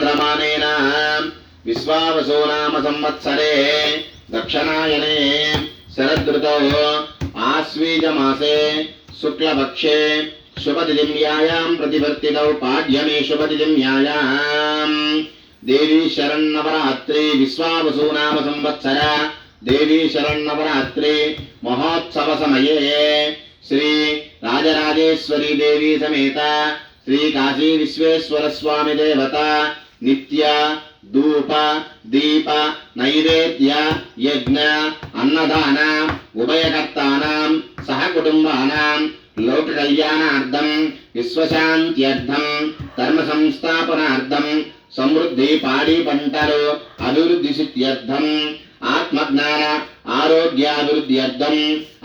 చాంద్రమానేన విశ్వావసో నామ సంవత్సరే దక్షిణాయనే శరదృతో ఆశ్వీజమాసే శుక్లపక్షే శుభదిదిమ్యాయాం ప్రతివర్తితౌ పాడ్యమే శుభదిదిమ్యాయాం దేవీ శరణవరాత్రి విశ్వావసూ నామ సంవత్సర దేవీ శరణవరాత్రి మహోత్సవ సమయే శ్రీ రాజరాజేశ్వరీ దేవీ సమేత శ్రీ కాశీ విశ్వేశ్వర స్వామి దేవత నిత్య ధూప దీప నైవేద్య యజ్ఞ అన్నదాన ఉభయకర్తానాం సహ కుటుంబానాం లోక కళ్యాణార్థం విశ్వశాంత్యర్థం ధర్మ సంస్థాపనార్థం సమృద్ధి పాడి పంటలు అభివృద్ధి సిద్ధ్యర్థం ఆత్మజ్ఞాన ఆరోగ్యాభివృద్ధ్యర్థం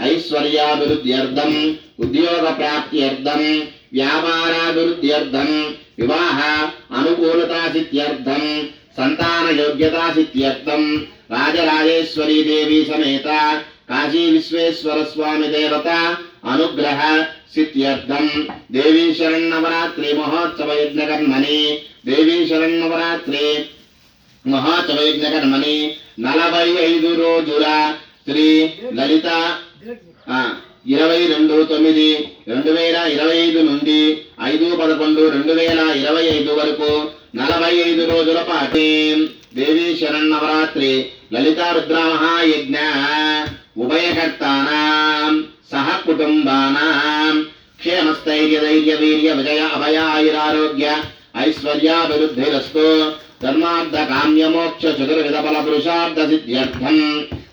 ఐశ్వర్యాభివృద్ధ్యర్థం ఉద్యోగ ప్రాప్త్యర్థం వ్యాపారాభివృద్ధ్యర్థం వివాహ అనుకూలతా సిద్ధ్యర్థం సంతాన యోగ్యతా సిద్ధ్యర్థం రాజరాజేశ్వరీ దేవి సమేత కాశీ విశ్వేశ్వర స్వామి దేవత అనుగ్రహ సిద్ధ్యర్థం దేవీ శరణవరాత్రి మహోత్సవ యజ్ఞ కర్మని దేవీ శరణవరాత్రి మహోత్సవ యజ్ఞ కర్మని నలభై ఐదు రోజుల శ్రీ లలిత ఇరవై రెండు తొమ్మిది రెండు వేల ఇరవై ఐదు నుండి ఐదు పదకొండు రెండు వేల ఇరవై ఐదు వరకు నలభై ఐదు రోజుల పాటు దేవీ శరణవరాత్రి లలితా రుద్రమహాయజ్ఞ ఉభయకర్తానాం సహ కుటుంబానాం క్షేమస్థైర్య ధైర్య వీర్య విజయ అభయాయురారోగ్య ఐశ్వర్యాభివృద్ధిరస్తు ధర్మార్థ కామ్యమోక్ష చతుర్విధ బల పురుషార్థ సిద్ధ్యర్థం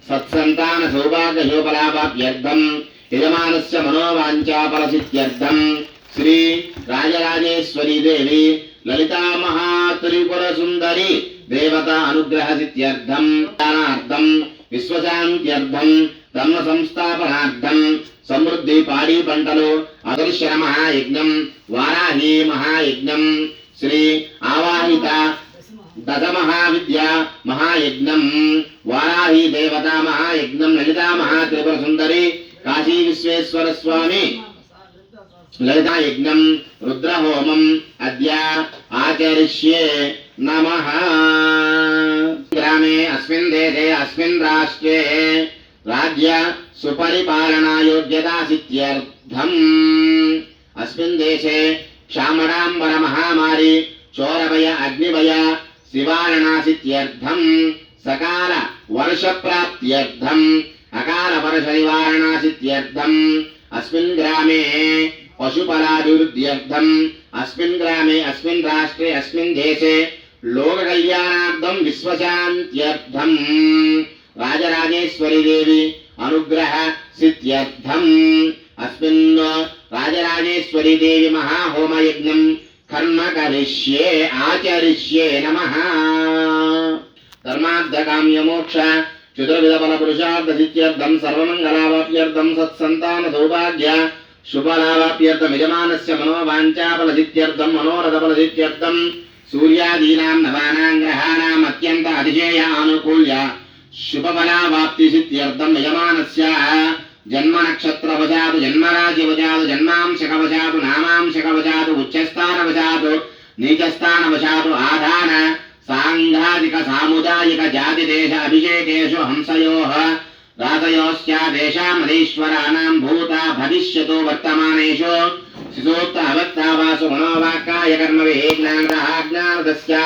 సత్సంతాన సౌభాగ్య శోభలాభాభ్యర్థం యజమానస్య మనోవాంఛాఫల శ్రీ రాజరాజేశ్వరీ దేవి లలితా మహాత్రిపుర సుందరి దేవత అనుగ్రహ సిద్ధ్యర్థం దానార్థం విశ్వశాంత్యర్థం ధర్మ సంస్థాపనార్థం సమృద్ధి పాడి పంటలు అదృశ్య మహాయజ్ఞం వారాహి మహాయజ్ఞం శ్రీ ఆవాహిత దశ మహావిద్య మహాయజ్ఞం వారాహి దేవత మహాయజ్ఞం లలితా మహాత్రిపుర సుందరి కాశీ విశ్వేశ్వర స్వామి లలితా యజ్ఞం రుద్రహోమం అద్య ఆచరిష్యే నమ గ్రామే అస్మిన్ దేశే అస్మిన్ రాష్ట్రే రాజ్య సుపరిపాలనాయోగ్యతా సిద్ధ్యర్థం అస్మిన్ దేశే క్షామడాంబర మహామారి చోరభయ అగ్నిభయ శివారణాసిత్యర్థం సకాల వర్ష ప్రాప్త్యర్థం అకాల వర్ష నివారణాసిత్యర్థం అస్మిన్ గ్రామే పశుఫలాభివృద్ధ్యర్థం అస్మిన్ గ్రామే అస్మిన్ రాష్ట్రే అస్మిన్ దేశే లోక కళ్యాణార్థం విశ్వశాంత్యర్థం. రాజరాజేశ్వరి దేవి అనుగ్రహ సిద్ధ్యర్థం. అస్మిన్ రాజరాజేశ్వరి దేవి మహాహోమయజ్ఞం కర్మ కరిష్యే ఆచరిష్యే నమ. ధర్మార్థకామ్య మోక్ష చతుర్విధ ఫల పురుషార్థ సిద్ధ్యర్థం సూర్యాదీనాం నవానాం గ్రహాణం అత్యంత అతిశయ ఆనుకూల్య శుభఫలావాప్తి సిద్ధ్యర్థం యజమానస్య. జన్మ నక్షత్ర వశాతు జన్మరాశి వశాతు జన్మాంశక వశాతు ఆధాన సాంఘాదిక సాముదాయిక జాతి దేశ అభిషేకేషు హంసయో రాతయోశ్చ రాతయోశ్చాదేశామధీశ్వరాణాం భూత భవిష్యతో వర్తమానేషు. శిశోక్త అవక్తావాసు మనోవాక్కాయ కర్మ విజ్ఞానదస్య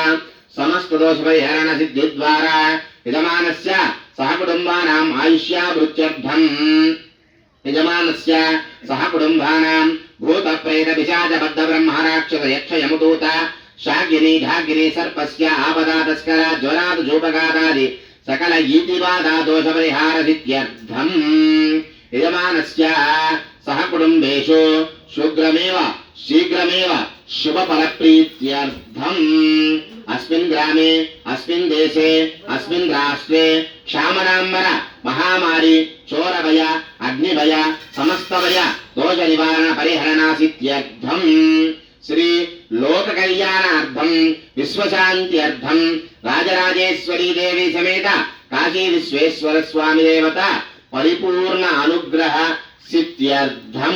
సమస్త దోష పరిహరణ సిద్ధి ద్వారా యజమానస్య సహ కుటుంబానాం ఆయుష్యాభృత్యర్థం యజమానస్య సహ కుటుంబానాం భూత ప్రేత పిశాచ బద్ధ బ్రహ్మ రాక్షస శీఘ్రమేవ శుభ ఫల అస్మిన్ గ్రామే అస్మిన్ దేశే అస్మిన్ రాష్ట్రే క్షామరాంబర మహామారి చోరభయ అగ్నిభయ సమస్తభయ దోష నివారణ పరిహరణాసిత్యర్థం శ్రీ లోక కళ్యాణార్థం విశ్వశాంత్యర్థం రాజరాజేశ్వరీ దేవి సమేత కాశీ విశ్వేశ్వర స్వామి దేవత పరిపూర్ణ అనుగ్రహ సిత్యర్థం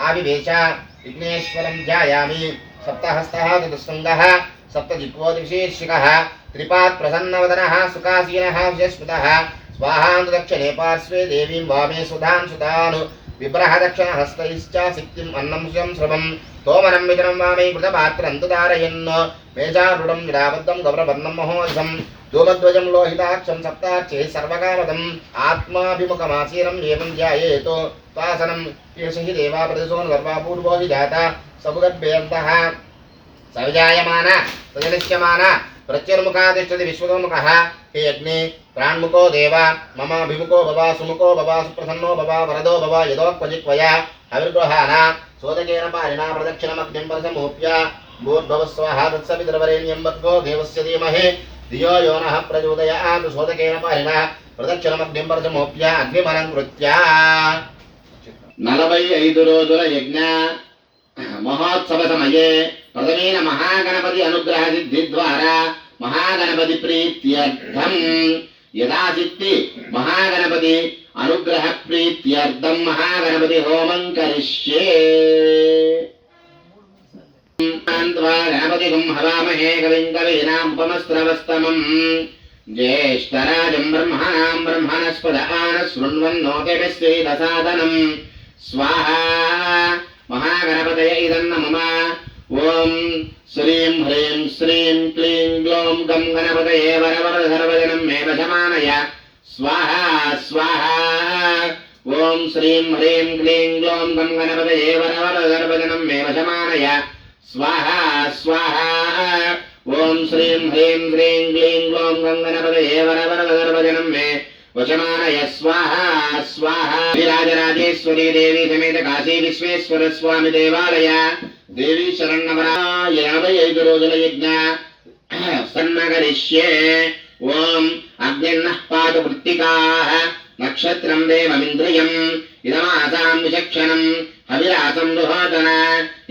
ఆవివేశ విఘ్నేశ్వరం ధ్యాయామి సప్తహస్తः చతుశృంగः సప్తజిహ్వోదిశీర్షికः త్రిపాత్ ప్రసన్నవదనः సుఖాసీనः విజస్మితः స్వాహాంతు దక్షిణే పార్శ్వే దేవీం వామే సుధాం సుధాను విప్రహ దక్షిణ హస్తైశ్చ సిక్కిం అన్నం శం శ్రమం తోమనం విజనం వామై కృతపాత్రం తు ధారయన్ మేజారుడం విడాబద్ధం గౌరవర్ణం మహోజం ధూమధ్వజం లోహితాక్షం సప్తాక్షే సర్వకామదం ఆత్మాభిముఖమాసీనం ఏం ధ్యాయేతో తాసనం ఏష హి దేవా ప్రతిశోన్ గర్భాపూర్వో హి జాత సముగద్భేదంతః సవిజాయమాన సజలిష్యమాన ప్రత్యుర్ముఖాతిష్టతి విశ్వముఖ హే అగ్ని ప్రాణ్ముఖో దేవ మమ అభిముఖో భవ సుముఖో భవ సుప్రసన్నో భవ వరదో భవ యదోక్వజిత్వయ అవిర్గృహాన సోదకేన పారిణా ప్రదక్షిణమగ్నిం పరిసమూప్య భూర్భవస్వః తత్సవితరవరేణ్యం వర్గో దేవస్య ధీమహి ధియో యో నః ప్రచోదయాత్ సోదకేన పారిణా ప్రదక్షిణమగ్నిం పరిసమూప్య అగ్నిమలంకృత్య నలభై ఐదు రోజుల యజ్ఞ మహోత్సవ సమయే ప్రథమేన మహాగణపతి అనుగ్రహ సిద్ధి ద్వారా మహాగణపతి ప్రీత్యర్థం యథాశక్తి మహాగణపతి అనుగ్రహ ప్రీత్యర్థం మహాగణపతి హోమం కరిష్యే. త్వా గణపతిగం హవామహే కవిం కవీనాముపమస్రవస్తమం జ్యేష్ఠరాజం బ్రహ్మణాం బ్రహ్మణస్పద ఆన శృణ్వన్నోతిభిశ్రీదసాదనం స్వాహా మహాగణపతయ ఇదన్న ఓం శ్రీం హ్రీం శ్రీం క్లీం గ్లోం గం గణపతయే వరవర సర్వజనం మే వశమానయ స్వాహ స్వాహ ఓం శ్రీం హ్రీం క్లీం గ్లోం గం గణపతయే వరవర సర్వజనం మే వశమానయ స్వాహ స్వాహ ఓం శ్రీం హ్రీం క్లీం గ్లీం గ్లోం గం గణపతయే వరవర సర్వజనం మే వచమానయ స్వాహ స్వాహ రాజరాజేశ్వరీ దేవి సమేత కాశీ విశ్వేశ్వర స్వామి దేవాలయ దేవి శరణవరా యాభై ఐదు రోజుల యజ్ఞ సన్మగరిష్యే ఓం అగ్నిన్న పాతు వృత్తికా నక్షత్రం దేవమింద్రియం ఇదమాసాం విచక్షణం హవిరాసం దుహోదన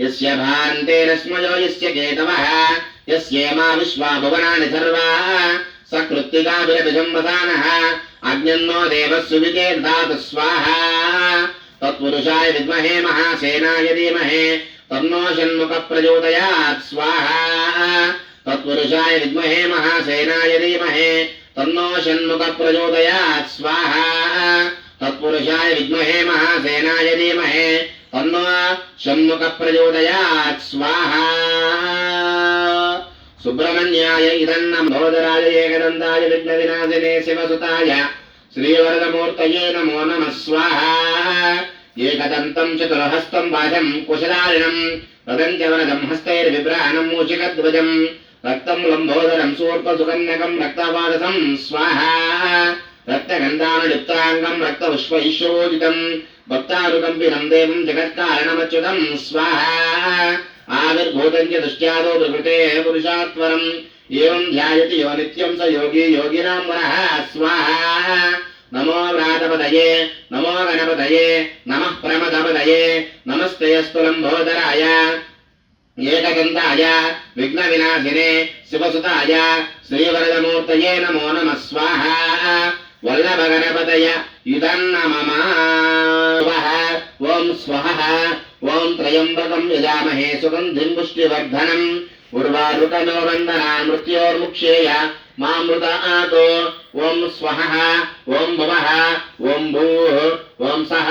యస్య భారంతేరస్మయో యస్య కేతవః యస్యేమా విశ్వా భువనాని సర్వా సకృత్తికాభిరభిజంబసానः అగ్నిన్నో దేవస్సు వికేర్దాతు స్వాహ తత్పురుషాయ విద్మహే మహాసేనాయ ధీమహే తన్నో షణ్ముఖ ప్రచోదయాత్ స్వాహా తత్పురుషాయ విద్మహే మహాసేనాయ ధీమహే తన్నో షణ్ముఖ ప్రచోదయాత్ స్వాహా తత్పురుషాయ విద్మహే మహాసేనాయ ధీమహే తన్నో షణ్ముఖ ప్రచోదయాత్ స్వాహా సుబ్రహ్మణ్యాయ ఇదన్న మోదరాయ ఏకదంతాయ విఘ్న వినాశినే ఏకదంతం చతురహస్తం బాధం కుశలారిణం రదంత్యవనదం హస్తైర్విభ్రాణం మూషికధ్వజం రక్తం లంబోదరం సూర్పసుకన్యకం రక్తపాదసం స్వాహా. రక్తగంధానులిప్తాంగం రక్తపుష్పైశ్వరోజితం భక్తానుకంపినం దేవం జగత్కారణమచ్యుతం స్వాహా. ఆవిర్భూతం చ దృష్ట్యాదో ప్రకృతే పురుషాత్వరం. ఏం ధ్యాయతి యో నిత్యం స యోగి యోగినాం వరః స్వాహా. నమో వ్రాతపదయే నమో గణపదయే నమ ప్రమదపదయే నమస్తేస్తు ఏకగంధాయ విఘ్న వినాశినే శివసుతాయ శ్రీవరదమూర్తయే నమో నమ స్వాహ. వల్లభ గణపతయ ఇదన్న ఓం స్వహ ఓం త్రయంబకం యజామహే సుగంధిం పుష్టివర్ధనం. ఉర్వారుకనో వందనా మృత్యోర్ముక్షేయ మామృత ఆతో ఓం స్వహ ఓం భవ ఓం భూ ఓం సహ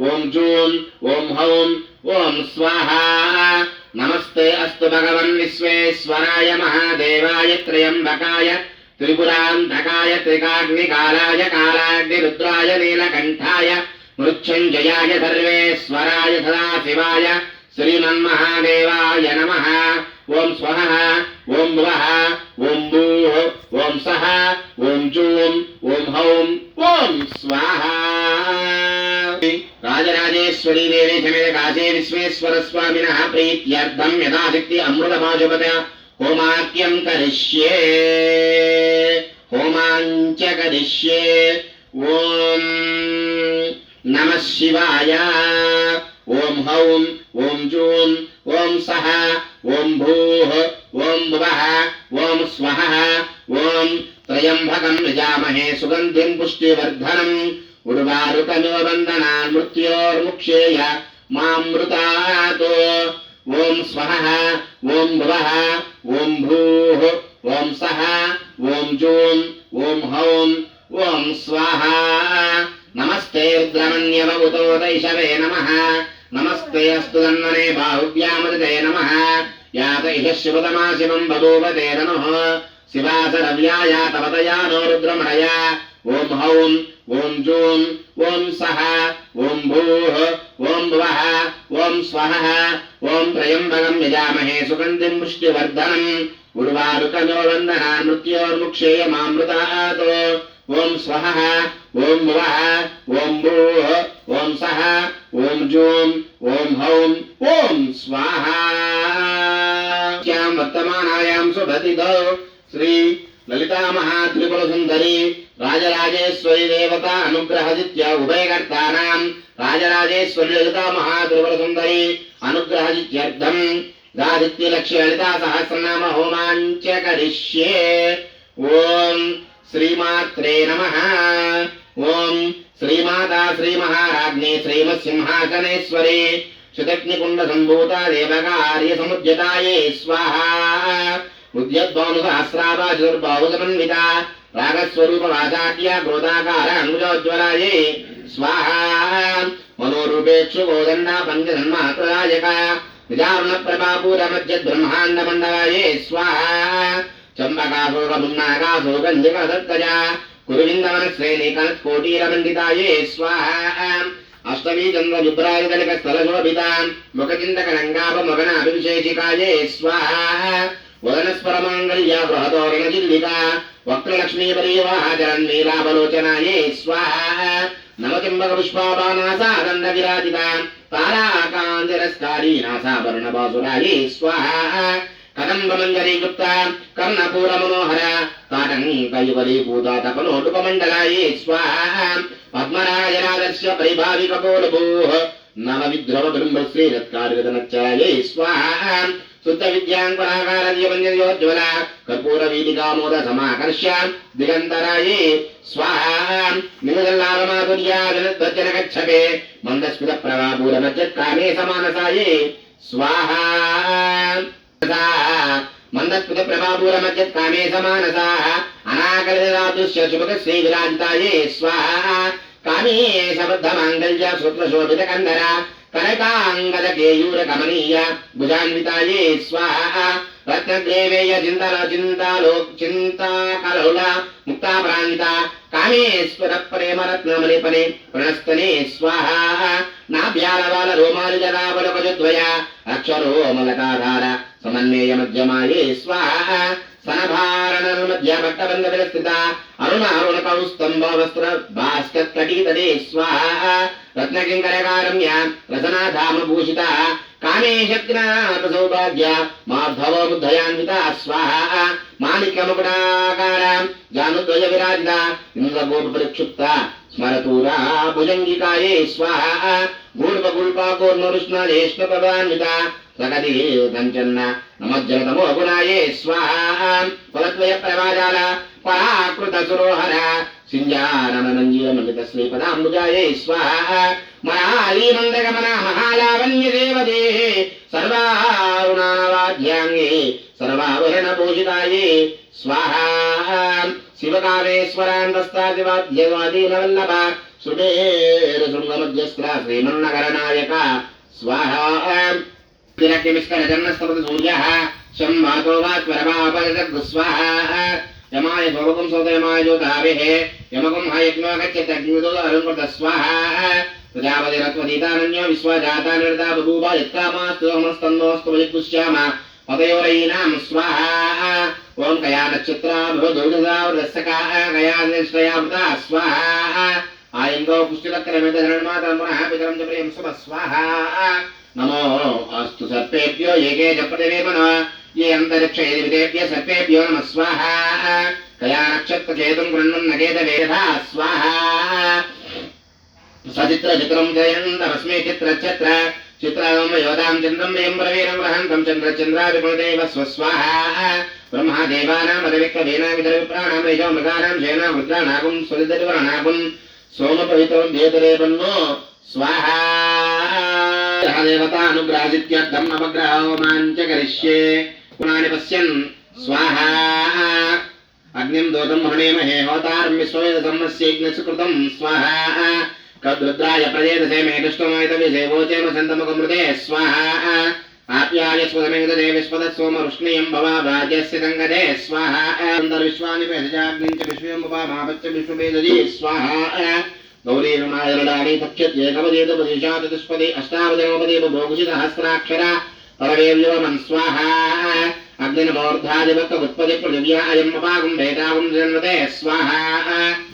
ఓం జూన్ ఓం హౌం ఓం స్వాహ నమస్తే అస్తు భగవన్ విశ్వేశ్వరాయ మహాదేవాయ త్రయంబకాయ త్రిపురాంతకాయ త్రికాగ్నికాలాయ కాలాగ్నిరుద్రాయ నీలకంఠాయ మృత్యుంజయాయ సర్వేశ్వరాయ సదాశివాయ శ్రీమన్మహాదేవాయ నమ ఓం స్వ ఓం భువ ఓం భూ ఓం సహ ఓం జూం ఓం హౌం ఓం స్వాహ రాజరాజేశ్వరీ దేవి సమేత కాశీ విశ్వేశ్వర స్వామిన ప్రీత్యర్థం యథాశక్తి అమృతమాజుపద హోమాక్యం కరిష్యే హోమాంచ కరిష్యే ఓం నమ శివాయ ఓం హౌం ఓం జూన్ ఓం సహ ఓం భూః ఓం భువః ఓం స్వః ఓం త్రయంభకం యజామహే సుగంధిం పుష్టివర్ధనం. ఉర్వారుకమో వందనాన్ మృత్యోర్ముక్షేయ మామృతాత్. ఓం స్వః ఓం భువః ఓం భూః ఓం సహ ఓం జూం ఓం హౌం ఓం స్వాహ. నమస్తే రుద్రమణ్యవముతో దైశవే నమః. నమస్తయస్తు తన్మనే బాహువ్యామృతే నమ యాతైః శివతమా శివం బభూవ తే నమ శివాసరవ్యాయా తవతయా నో రుద్రమణయా ఓం హౌం ఓం జూం ఓం సహ ఓం భూః ఓం భువః ఓం స్వహ ఓం త్రయంబగం యజామహే సుగంధిం ముష్టివర్ధనం ఉర్వారుకజో వందనా మృత్యోర్ముక్షేయమామృతాతో ఓం స్వహ ఓం వహ ఓం భూ ఓం సహ ఓం జోం ఓం హౌం ఓం స్వాహాం. వర్తమానాయాం సుభతి శ్రీ లలితామహాత్రిపుల సుందరి రాజరాజేశ్వరి దేవత అనుగ్రహజిత్య ఉభయకర్తానాం. రాజరాజేశ్వరి లలితా మహాత్రిపుర సుందరి అనుగ్రహజిత్యర్థం. దాదిత్యలక్ష్య లలితా సహస్రనామ హోమాంచే ఓం శ్రీమాత్రే నమ. ఓం శ్రీమాతా శ్రీమహారాజ్ఞి శ్రీమత్సింహాసనేశ్వరి. శతగ్నికుండ సంభూత దేవకార్య సముద్యతాయే స్వాహా. ఉద్యద్వాను సహస్రాభా చతుర్బాహు రాగస్వరూప వాచార్య క్రోధాకార అంగుజోజ్వలాయే స్వాహా. మనోరూపేక్షు గోదండ పంచసన్మాత్రదాయక విదారుణ ప్రభాపూర మధ్య బ్రహ్మాండ మండలాయే స్వాహా. చంపకాశోక మున్నాకాశోక నికసత్కజ అష్టమీ చంద్ర విభ్రాయుధనిక స్థల శోభిత ముఖ రంగాప మగన అభివిశేషికాయే స్వాహ వదనస్పరమాంగళ్యా బృహతోరణ జిల్లిత వక్రలక్ష్మీ పరీవాహ స్వాహ నవచింబక పుష్పాబానాసాదండ విరాజిత తారాకాంతిరస్కారీ నాసాభరణ బాసురాయే స్వాహ కదంబమంజరీకృప్త కర్ణపూర మనోహర కాటంకయువలీ పూత తపనోటుపమండలాయే స్వాహ. పద్మరాజరాజస్య పరిభావికపోలభూః నవ విద్రవ బ్రహ్మశ్రీ రత్కార్యతనచ్చాయే స్వాహ. శుద్ధ విద్యాంకురాకార దీపంజయోజ్వల కర్పూర వీదికామోద సమాకర్ష్య దిగంతరాయే స్వాహ. నిమదల్లారమాధుర్యాజన గచ్చపే మందస్మిత ప్రభాపూర కామే సమానసాయే స్వాహ. మందస్మిత ప్రభాపూర మధ్య మజ్జత్కామే సమానసాః. అనాకలితాదుష్య శుభక శ్రీ విరాంతాయే స్వాహ. కామే సబద్ధ మాంగళ్య సూత్ర శోభిత కందర. కనకాంగద కేయూర కమనీయ భుజాన్వితాయే స్వాహ. రత్నగ్రేవేయ చింతన చింతాలో చింతాకలోల ముక్తాపరాజిత. కామేశ్వర ప్రేమ రత్నమణిపనే ప్రణస్తనే స్వాహ. నాభ్యాలవాల రోమాలి జలాబలపజద్వయ అక్షరోమలకాధార సమన్వయ మధ్యమాయే స్వాహ. సనభారణ మధ్య అరుణ అరుణ కౌస్తంభ వస్త్ర భాస్కర్ కటీతదే స్వాహ. రత్నకింకరకారమ్య. రసనాధామ భూషిత. కామే సౌభాగ్య మాధవ బుద్ధయాన్విత స్వాహ మాణిక్యముకుడాకార జానుద్వయ విరాజిత ఇంద్రగోప పరిక్షుప్త స్మరతూరా భుజంగికాయే స్వాహ గూఢప గుల్పా కోర్నరుష్ణ జ్యేష్ఠ ప్రభాన్విత ప్రగతి కంచన్న నమజ్జనతమో గుణాయే స్వాహ కులద్వయ ప్రవాజాల పరాకృత సురోహర సింజాననంజీవ శ్రీపదాంబుజాయే స్వాహ మహాలీనందగమన మందగమన మహాలావణ్య దేవదే సర్వారుణావాద్యాంగే సర్వాభరణ భూషితాయే స్వాహ శివకామేశ్వరాంతస్తాదివాద్యవాదీనవల్లభ సుమేరు శృంగమధ్యస్త్ర శ్రీమన్నగరనాయక. స్వాహ. తిరగ్నిమిష్కర సూర్య. సూర్యః శంవాతో వాత్వరమాపరదగ్గు స్వాహ. యమాయ భోగం సోదయమాయ జ్యోతాభిః. యమకం హయజ్ఞో గచ్చత అగ్నిదో అరుణ్కృత స్వాహ. प्रजापतिरत्वदीतानन्यो विश्वजातानिर्दा बभूव यत्कामास्तु हमस्तन्नोऽस्तु वयपुष्याम पतयोरैनाम् स्वाहा ॐ कयानक्षत्रा भवदौजसावृतस्सकाः कयानिष्टयावृता स्वाहा आयङ्गो पुष्टिलक्रमितधरणमातरमुनः पितरं च प्रियं सुम स्वाहा नमो अस्तु सर्पेभ्यो एके च प्रतिवेमनो ये अन्तरिक्षेदिभितेभ्य सर्पेभ्यो नमः स्वाहा कया नक्षत्रचेतुं गृह्णन् न केतवेधा स्वाहा సచిత్రచిత్రం జయంతరశ్మిచిత్రచిత్ర చిత్రామయోదాం చంద్రం నయం బ్రవీణం వహంతం చంద్రచంద్రాదిపుణదేవ స్వస్వాహ బ్రహ్మాదేవానామదవిక్రవీణామిదవిప్రాణాం రిజో మృగాణాం జయనా ముద్రానాగం సురిదరివరణాగం సోమపవితో దేతరేపన్నో స్వాహ. దేవతానుగ్రాజిత్యర్థం నవగ్రహోమాంచ కరిష్యే పుణాని పశ్యన్ స్వాహ. అగ్నిం దోదం హృణేమహే హోతారం స్వేద సంస్యజ్ఞసుకృతం స్వాహ. तद्रुद्राय प्रदेदसे मेदुष्टमायतविषेवोचेम सन्तमुखमृते स्वाहा आप्यायस्वसमेतदे भवा भाग्यस्य सङ्गते स्वाहा। विश्वानि भेदजाग्निं च विश्वयमुपामापच्च विश्वमेदजी स्वाहा। गौरीरुणायरुडानि पक्षत्येकपदेतुपदेशा चतुष्पदे अष्टावदनोपदे बभोगुषिसहस्राक्षरा परदेव्योमन् स्वाहा। अग्निनमोर्धादिवक्कमुत्पदे पृथिव्या अयम् अपागुम् भेदागुम् जन्मते स्वाहा।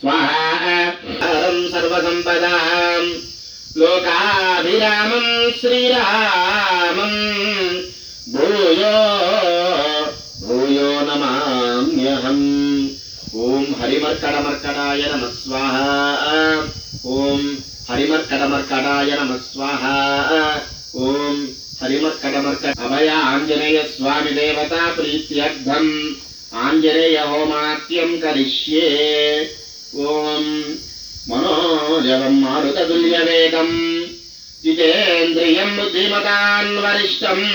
स्वाहा सर्वसम्पदाम् लोकाभिरामं श्रीरामं भूयो भूयो नमाम्यहम् ॐ हरिमर्कडमर्कडाय नमः स्वाहा ॐ हरिमर्कडमर्कडाय नमः स्वाहा ॐ हरिमर्कडमर्कड अभय आञ्जनेय स्वामि देवता प्रीत्यर्थम् आञ्जनेय होमात्यं करिष्ये ॐ मनोजवम् मारुततुल्यवेगम् जितेन्द्रियम् बुद्धिमतान् वरिष्ठम्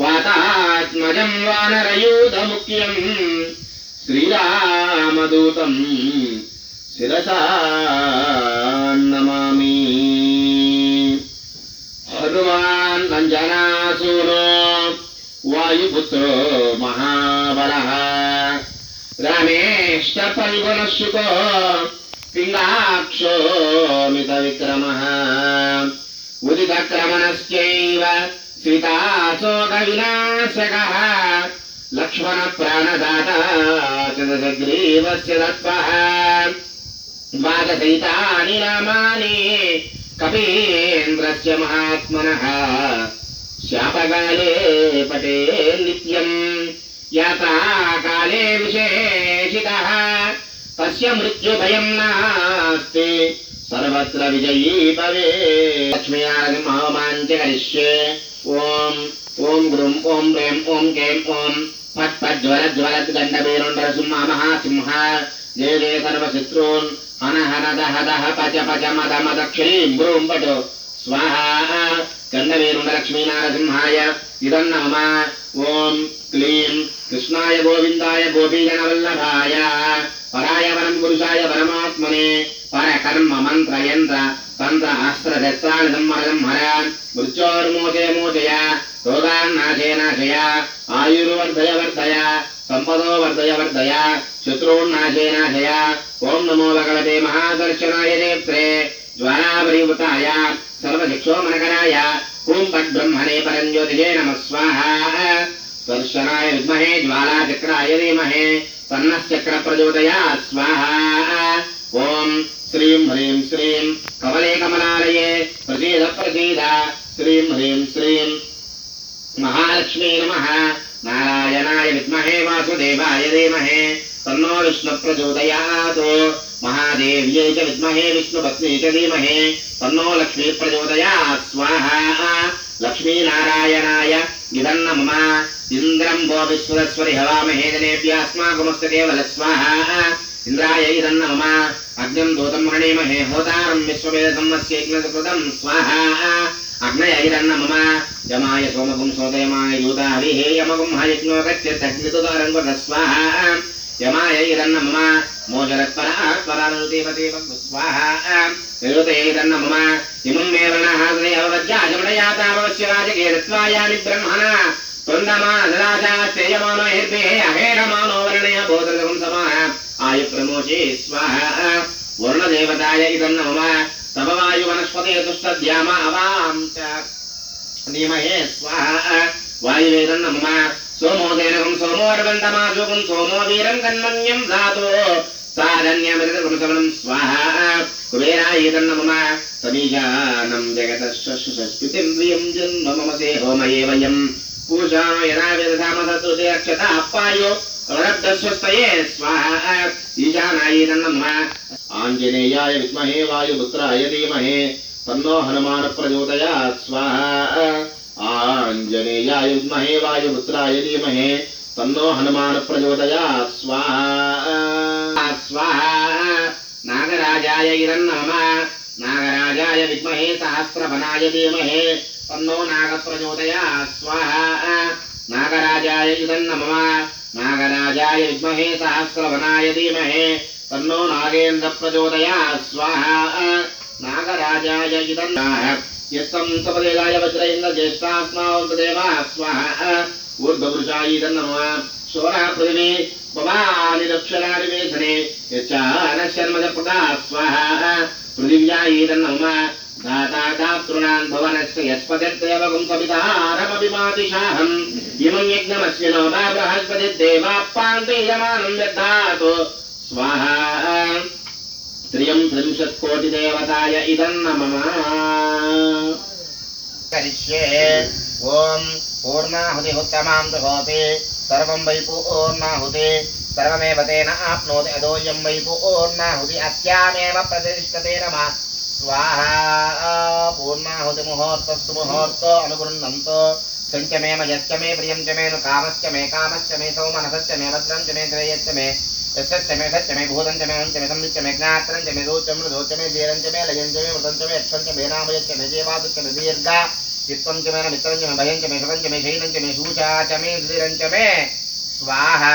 वातात्मजम् वानरयूथमुख्यम् श्रीरामदूतम् शिरसान्नमामि हनुमान् रञ्जनासूनो वायुपुत्रो महाबलः रामे पिङ्गाक्षो मितविक्रमः उदितक्रमणश्चैव सीताशोकविनाशकः लक्ष्मणप्राणदाता च दशग्रीवस्य दत्तः द्वादशैतानि नामानि कपीन्द्रस्य महात्मनः शापकाले पटे नित्यम् यात्राकाले विशेषितः तस्य मृत्युभयं नास्ति सर्वत्र विजयी भवे लक्ष्मीनारायणमहोमाञ्च करिष्ये ॐ ॐ गुरुं ॐ प्रें ॐ कें ॐ फट् फट् ज्वलत् ज्वलत् गण्डवीरुण्डरसिंह महासिंह जय जय सर्वशत्रून् हन हन दह दह पच पच मद मद क्षीं गुरुं पटु स्वाहा गण्डवीरुण्डलक्ष्मीनारसिंहाय इदं नमः ॐ क्लीं కృష్ణాయ గోవిందాయ గోపీజనవల్లభాయ పరాయ వరం పురుషాయ పరమాత్మనే పరకర్మ మంత్ర యంత్ర తంత్ర అస్త్ర శస్త్రాన్ని సంహరం హర మృత్యోర్మోచే మోచయ రోగాన్నాశే నాశయ ఆయుర్వర్ధయ వర్ధయ సంపదో వర్ధయ వర్ధయ శత్రూన్నాశే నాశయ ఓం నమో భగవతే మహాదర్శనాయ నేత్రే జ్వరాపరివృతాయ సర్వశిక్షోమనకరాయ ఓం పద్బ్రహ్మణే పరంజ్యోతిషే నమ స్వాహ. स्पर्शनाय विद्महे ज्वालाचक्राय धीमहे तन्नश्चक्रप्रचोदयात् स्वाहा। ॐ श्रीं ह्रीं श्रीं कमले कमलालये, प्रसीद प्रसीद। श्रीं ह्रीं श्रीं महालक्ष्मी नमः। नारायणाय विद्महे वासुदेवाय धीमहे, तन्नो विष्णुप्रचोदयात् महादेव्यै च विद्महे विष्णुपत्नी च धीमहे, तन्नो लक्ष्मी प्रचोदयात् स्वाहा। लक्ष्मीनारायणाय इदन्न मम ఇంద్రం గో విశ్వరస్వరి హవామహేదనేభ్యాస్మాకుమస్తు కేవల స్వాహ. ఇంద్రాయై తన్నమ అగ్నం దూతం మృణీమహే హోతారం విశ్వవేదమ్మస్యజ్ఞకృతం స్వాహా. అగ్నయైరన్నమ యమాయ సోమగుం సోదయమాయ యూతాహరిహే యమగుం హయజ్ఞోగత్యగ్నితుదారంగుణ స్వాహ. యమాయైరన్నమ మోజరత్పర ఆత్మరానుదేవదేవం స్వాహ. యయుతైరన్నమ ఇమం మేవణ హాదనే అవవద్యాజమణయాతావశ్య రాజకేరత్వాయామి బ్రహ్మణ కుందమానరాజాయమానో హేర్భే అహేరమానో వర్ణయ భోదృగం సమా ఆయు ప్రమోషే స్వాహ. వరుణదేవతాయ ఇదం నమ తమ వాయు వనస్పతే దుష్టద్యామ అవాం చ. ధీమహే స్వాహ. వాయువేదం నమ సోమోదేనం సోమోర్వంతమాశుకం సోమో వీరం కన్మన్యం దాతో సాధన్యమృతమృతమనం స్వాహ. కుబేరాయేదం నమ సమీజానం జగతశ్వశుసస్మితిం ప్రియం జన్మ మమ సేహోమయేవయం వయం పూజా యదా వేదసామసృతే అక్షత అప్పాయో రబ్ధస్వస్తయే స్వాహ ఈశానాయేదం నమ ఆంజనేయాయ విద్మహే వాయుపుత్రాయ ధీమహే తన్నో హనుమాన ప్రచోదయాత్ స్వాహ ఆంజనేయాయ విద్మహే వాయుపుత్రాయ ధీమహే తన్నో హనుమాన ప్రచోదయాత్ స్వాహ స్వాహ నాగరాజాయ ఇదం నమ నాగరాజాయ విద్మహే तम नो नागप्रचोदया स्वाहा नागराजाय युतन्नमम नागराजाय विद्महे सहस्रवनाय धीमहे तन्नो नागेन्द्रप्रचोदया स्वाहा नागराजाय युतन्नाः यस्तं सपदेदाय वज्रैन्द्रज्येष्ठास्मावन्तदेवाः स्वाहा ऊर्ध्ववृषायि तन्नमः शोरः पृथिवी पवानिरक्षराणि वेधने यच्चानशर्मजप्रदा स्वाहा पृथिव्यायी तन्नमः दातादातॄणाम् भवनस्य यस्पतिर्देवपुंसवितारमभिमातिशाहम् इमम् यज्ञमस्मिनो वा बृहस्पतिर्देवाप्पान्तयमानम् दद्धातु स्वाहा। त्रियम् त्रिंशत्कोटिदेवताय इदम् नमः। करिष्ये। ॐ पूर्णाहुतिहुत्तमाम् दुहोति। सर्वम् वै सर्वमेव तेन आप्नोति अदोऽयम् वै अस्यामेव प्रतिष्ठते नमः। स्वाहा पूर्णाहुतिमुहूर्तस्तु मुहूर्तो अनुगृह्णन्तो सञ्च मे मयश्च मे प्रियं च मे नु कामश्च मे कामश्च मे सौमनसश्च मे भद्रं च मे श्रेयश्च मे यशश्च मे सच्च मे भूतं च मे हं च मे संविच्च मे ज्ञात्रं च मे रोचं मृदोच मे धीरं च मे लयं च मे मृतं च मे यक्षं च मे नामयश्च मे देवादुश्च मे दीर्घा चित्तं च मे न मित्रं च मे भयं च मे च मे च मे शूचा च मे धीरं च मे स्वाहा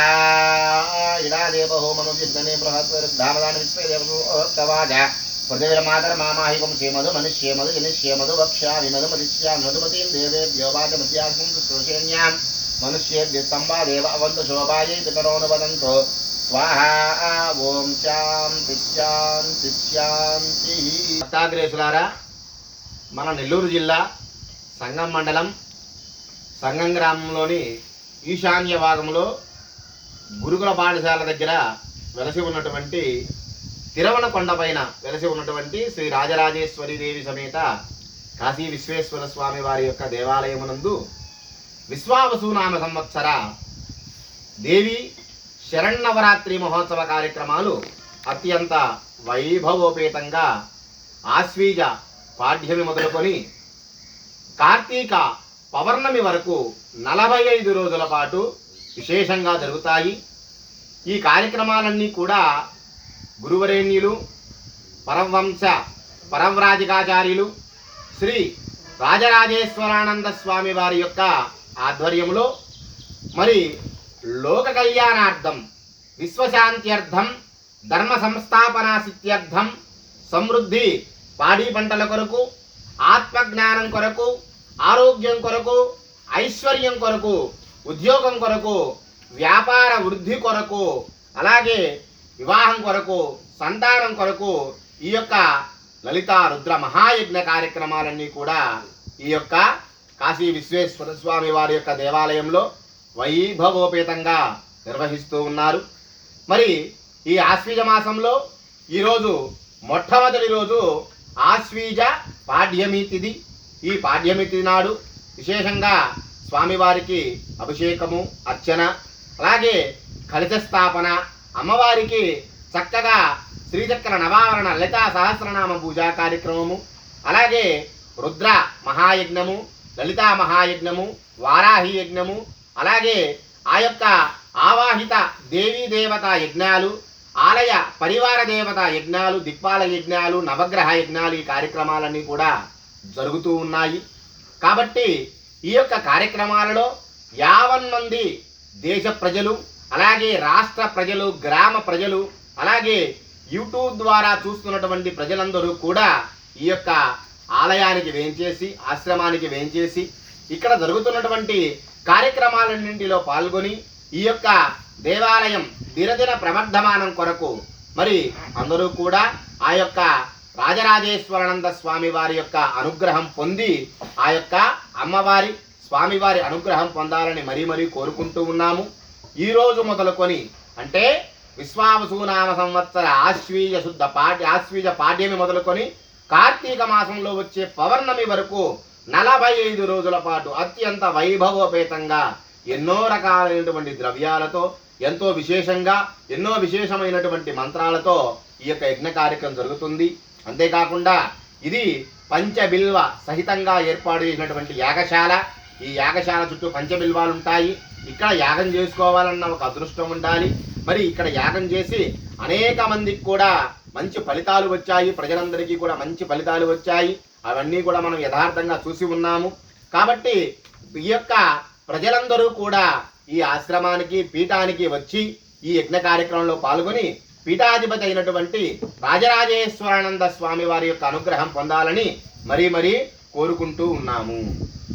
इडा देव होमनुजिद्गणे बृहत्वरुद्धामदान विश्वेदेवतवाज पृथिवीर्मातर्मामाहि वंशे పృథివీల మాతర మామాహివం శ్రీమధు మనుష్యేమధు జనిష్యేమధు వక్ష్యామి మధు మతిష్యామి మధుమతీం దేవే వ్యోవాచ మధ్యాహ్నం శుశ్రూషేణ్యాం మనుష్యేభ్య స్తంభా దేవ అవంతు శోభాయై పితరోనువదంతో స్వాహా ఓం శాంతి శాంతి శాంతి భక్తాగ్రేసులారా మన నెల్లూరు జిల్లా సంగం మండలం సంగం గ్రామంలోని ఈశాన్య భాగంలో గురుకుల పాఠశాల దగ్గర వెలసి ఉన్నటువంటి తిరవణ కొండపైన వెలసి ఉన్నటువంటి శ్రీ రాజరాజేశ్వరి దేవి సమేత కాశీ విశ్వేశ్వర స్వామి వారి యొక్క దేవాలయమునందు విశ్వావసునామ సంవత్సర దేవి శరణవరాత్రి మహోత్సవ కార్యక్రమాలు అత్యంత వైభవోపేతంగా ఆశ్వీజ పాఠ్యమి మొదలుకొని కార్తీక పౌర్ణమి వరకు నలభై ఐదు రోజుల పాటు విశేషంగా జరుగుతాయి. ఈ కార్యక్రమాలన్నీ కూడా గురువరేణ్యులు పరవంశ పరవ్రాజికాచార్యులు శ్రీ రాజరాజేశ్వరానంద స్వామి వారి యొక్క ఆధ్వర్యంలో మరి లోక కళ్యాణార్థం విశ్వశాంత్యర్థం ధర్మ సంస్థాపనాసిత్యర్థం సమృద్ధి పాడి పంటల కొరకు ఆత్మజ్ఞానం కొరకు ఆరోగ్యం కొరకు ఐశ్వర్యం కొరకు ఉద్యోగం కొరకు వ్యాపార వృద్ధి కొరకు అలాగే వివాహం కొరకు సంతానం కొరకు ఈ యొక్క లలిత రుద్ర మహాయజ్ఞ కార్యక్రమాలన్నీ కూడా ఈ యొక్క కాశీ విశ్వేశ్వర స్వామి వారి యొక్క దేవాలయంలో వైభవోపేతంగా నిర్వహిస్తూ ఉన్నారు. మరి ఈ ఆశ్వీజ మాసంలో ఈరోజు మొట్టమొదటి రోజు ఆశ్వీజ పాడ్యమి తిథి. ఈ పాడ్యమి తిథి నాడు విశేషంగా స్వామివారికి అభిషేకము అర్చన అలాగే కలశ స్థాపన అమ్మవారికి చక్కగా శ్రీచక్ర నవావరణ లలితా సహస్రనామ పూజా కార్యక్రమము అలాగే రుద్ర మహాయజ్ఞము లలితా మహాయజ్ఞము వారాహి యజ్ఞము అలాగే ఆ యొక్క ఆవాహిత దేవీ దేవత యజ్ఞాలు ఆలయ పరివార దేవత యజ్ఞాలు దిక్పాల యజ్ఞాలు నవగ్రహ యజ్ఞాలు ఈ కార్యక్రమాలన్నీ కూడా జరుగుతూ ఉన్నాయి. కాబట్టి ఈ యొక్క కార్యక్రమాలలో యావన్ మంది దేశ ప్రజలు అలాగే రాష్ట్ర ప్రజలు గ్రామ ప్రజలు అలాగే యూట్యూబ్ ద్వారా చూస్తున్నటువంటి ప్రజలందరూ కూడా ఈ యొక్క ఆలయానికి వేంచేసి ఆశ్రమానికి వేంచేసి ఇక్కడ జరుగుతున్నటువంటి కార్యక్రమాలన్నింటిలో పాల్గొని ఈ యొక్క దేవాలయం దినదిన ప్రవర్ధమానం కొరకు మరి అందరూ కూడా ఆ యొక్క రాజరాజేశ్వరానంద స్వామి వారి యొక్క అనుగ్రహం పొంది ఆ యొక్క అమ్మవారి స్వామివారి అనుగ్రహం పొందాలని మరీ మరీ కోరుకుంటూ ఉన్నాము. ఈ రోజు మొదలుకొని అంటే విశ్వావసునామ సంవత్సర ఆశ్వీజ శుద్ధ పాఠ్య ఆశ్వీజ పాఠ్యమి మొదలుకొని కార్తీక మాసంలో వచ్చే పౌర్ణమి వరకు నలభై ఐదు రోజుల పాటు అత్యంత వైభవోపేతంగా ఎన్నో రకాలైనటువంటి ద్రవ్యాలతో ఎంతో విశేషంగా ఎన్నో విశేషమైనటువంటి మంత్రాలతో ఈ యొక్క యజ్ఞ కార్యక్రమం జరుగుతుంది. అంతేకాకుండా ఇది పంచబిల్వ సహితంగా ఏర్పాటు చేసినటువంటి యాగశాల. ఈ యాగశాల చుట్టూ పంచబిల్వాలు ఉంటాయి ఇక్కడ యాగం చేసుకోవాలన్న ఒక అదృష్టం ఉండాలి. మరి ఇక్కడ యాగం చేసి అనేక మందికి కూడా మంచి ఫలితాలు వచ్చాయి. ప్రజలందరికీ కూడా మంచి ఫలితాలు వచ్చాయి. అవన్నీ కూడా మనం యథార్థంగా చూసి ఉన్నాము. కాబట్టి ఈ యొక్క ప్రజలందరూ కూడా ఈ ఆశ్రమానికి పీఠానికి వచ్చి ఈ యజ్ఞ కార్యక్రమంలో పాల్గొని పీఠాధిపతి అయినటువంటి రాజరాజేశ్వరానంద స్వామి వారి యొక్క అనుగ్రహం పొందాలని మరీ మరీ కోరుకుంటూ ఉన్నాము.